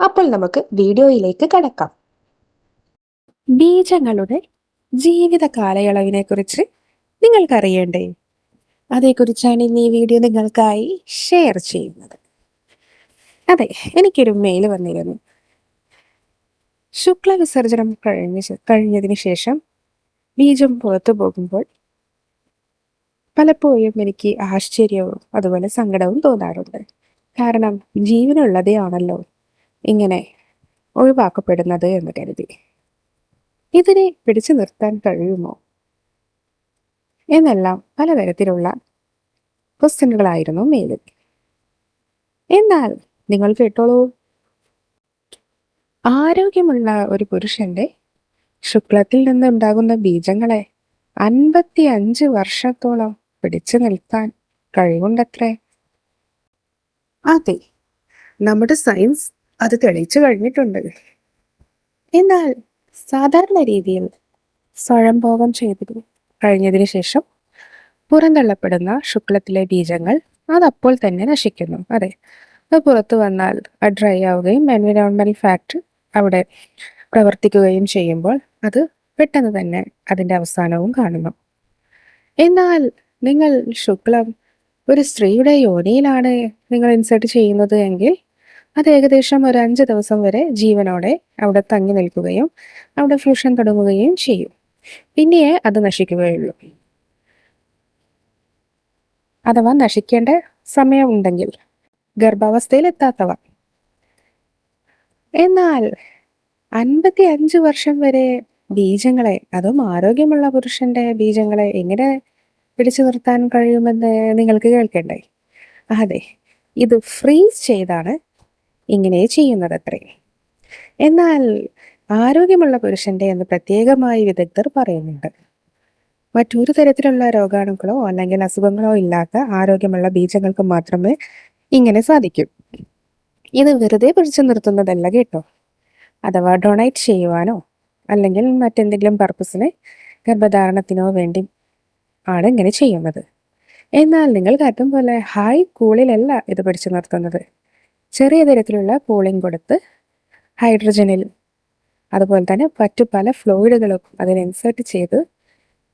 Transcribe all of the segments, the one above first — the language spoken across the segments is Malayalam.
അപ്പോൾ നമുക്ക് വീഡിയോയിലേക്ക് കടക്കാം. ബീജങ്ങളുടെ ജീവിത കാലയളവിനെ കുറിച്ച് നിങ്ങൾക്കറിയണ്ടേ? അതേക്കുറിച്ചാണ് ഇന്ന് ഈ വീഡിയോ നിങ്ങൾക്കായി ഷെയർ ചെയ്യുന്നത്. അതെ എനിക്കൊരു മെയിൽ വന്നിരുന്നു. ശുക്ല വിസർജനം കഴിഞ്ഞ കഴിഞ്ഞതിന് ശേഷം ബീജം പുറത്തു പോകുമ്പോൾ പലപ്പോഴും എനിക്ക് ആശ്ചര്യവും അതുപോലെ സങ്കടവും തോന്നാറുണ്ട്. കാരണം ജീവനുള്ളതേ ആണല്ലോ. ഇങ്ങനെ ഒഴിവാക്കപ്പെടുന്നത് എന്ന് കരുതി. ഇതിനെ പിടിച്ചു നിർത്താൻ കഴിയുമോ? എന്നെല്ലാം പലതരത്തിലുള്ള ക്വസ്റ്റ്യനുകളായിരുന്നു മെയിലിൽ എന്നാൽ നിങ്ങൾ കേട്ടോളൂ. ആരോഗ്യമുള്ള ഒരു പുരുഷന്റെ ശുക്ലത്തിൽ നിന്നുണ്ടാകുന്ന ബീജങ്ങളെ അൻപത്തി അഞ്ച് വർഷത്തോളം പിടിച്ചു നിൽക്കാൻ കഴിവുണ്ടത്രേ. അതെ നമ്മുടെ സയൻസ് അത് തെളിയിച്ചു കഴിഞ്ഞിട്ടുണ്ട്. എന്നാൽ സാധാരണ രീതിയിൽ സ്വയംഭോഗം ചെയ്തു കഴിഞ്ഞതിന് ശേഷം പുറന്തള്ളപ്പെടുന്ന ശുക്ലത്തിലെ ബീജങ്ങൾ അതപ്പോൾ തന്നെ നശിക്കുന്നു അതെ. അത് പുറത്തു വന്നാൽ ഡ്രൈ ആവുകയും എൻവിറോൺമെന്റൽ ഫാക്ടർ അവിടെ പ്രവർത്തിക്കുകയും ചെയ്യുമ്പോൾ അത് പെട്ടെന്ന് തന്നെ അതിന്റെ അവസാനവും കാണുന്നു. എന്നാൽ നിങ്ങൾ ശുക്ലം ഒരു സ്ത്രീയുടെ യോനിയിലാണ് നിങ്ങൾ ഇൻസേർട്ട് ചെയ്യുന്നത് എങ്കിൽ അത് ഏകദേശം ഒരു അഞ്ച് ദിവസം വരെ ജീവനോടെ അവിടെ തങ്ങി നിൽക്കുകയും അവിടെ ഫ്യൂഷൻ തുടങ്ങുകയും ചെയ്യും. പിന്നെയേ അത് നശിക്കുകയുള്ളൂ. അഥവാ നശിക്കേണ്ട സമയമുണ്ടെങ്കിൽ ഗർഭാവസ്ഥയിൽ എത്താത്തവ എന്നാൽ അൻപത്തി അഞ്ച് വർഷം വരെ ബീജങ്ങളെ അതും ആരോഗ്യമുള്ള പുരുഷന്റെ ബീജങ്ങളെ എങ്ങനെ പിടിച്ചു നിർത്താൻ കഴിയുമെന്ന് നിങ്ങൾക്ക് കേൾക്കണ്ടേ? അതെ ഇത് ഫ്രീസ് ചെയ്താണ് ഇങ്ങനെ ചെയ്യുന്നത് അത്രേ എന്നാൽ ആരോഗ്യമുള്ള പുരുഷന്റെ എന്ന് പ്രത്യേകമായി വിദഗ്ധർ പറയുന്നുണ്ട്. മറ്റൊരു തരത്തിലുള്ള രോഗാണുക്കളോ അല്ലെങ്കിൽ അസുഖങ്ങളോ ഇല്ലാത്ത ആരോഗ്യമുള്ള ബീജങ്ങൾക്ക് മാത്രമേ ഇങ്ങനെ സാധിക്കൂ. ഇത് വെറുതെ പിടിച്ചു നിർത്തുന്നതല്ല കേട്ടോ. അഥവാ ഡൊണേറ്റ് ചെയ്യുവാനോ അല്ലെങ്കിൽ മറ്റെന്തെങ്കിലും പർപ്പസിന് ഗർഭധാരണത്തിനോ വേണ്ടി ആണ് ഇങ്ങനെ ചെയ്യുന്നത്. എന്നാൽ നിങ്ങൾ കരുതും പോലെ ഹൈ കൂളിലല്ല ഇത് പിടിച്ചു നിർത്തുന്നത്. ചെറിയ തരത്തിലുള്ള കൂളിംഗ് കൊടുത്ത് ഹൈഡ്രജനിൽ അതുപോലെ തന്നെ മറ്റു പല ഫ്ലോയിഡുകളും അതിൽ ഇൻസേർട്ട് ചെയ്ത്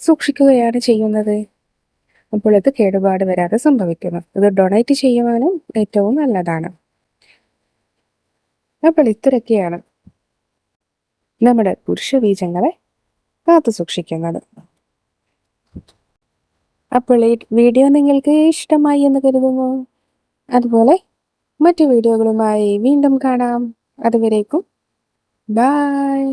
സൂക്ഷിക്കുകയാണ് ചെയ്യുന്നത്. അപ്പോൾ ഇത് കേടുപാട് വരാതെ സംഭവിക്കുന്നു. ഇത് ഡൊണേറ്റ് ചെയ്യുവാനും ഏറ്റവും നല്ലതാണ്. അപ്പോൾ ഇത്രയൊക്കെയാണ് നമ്മുടെ പുരുഷ ബീജങ്ങളെ കാത്തു സൂക്ഷിക്കുന്നത്. അപ്പോൾ ഈ വീഡിയോ നിങ്ങൾക്ക് ഇഷ്ടമായി എന്ന് കരുതുന്നു. അതുപോലെ മറ്റു വീഡിയോകളുമായി വീണ്ടും കാണാം. അതുവരേക്കും ബായ്.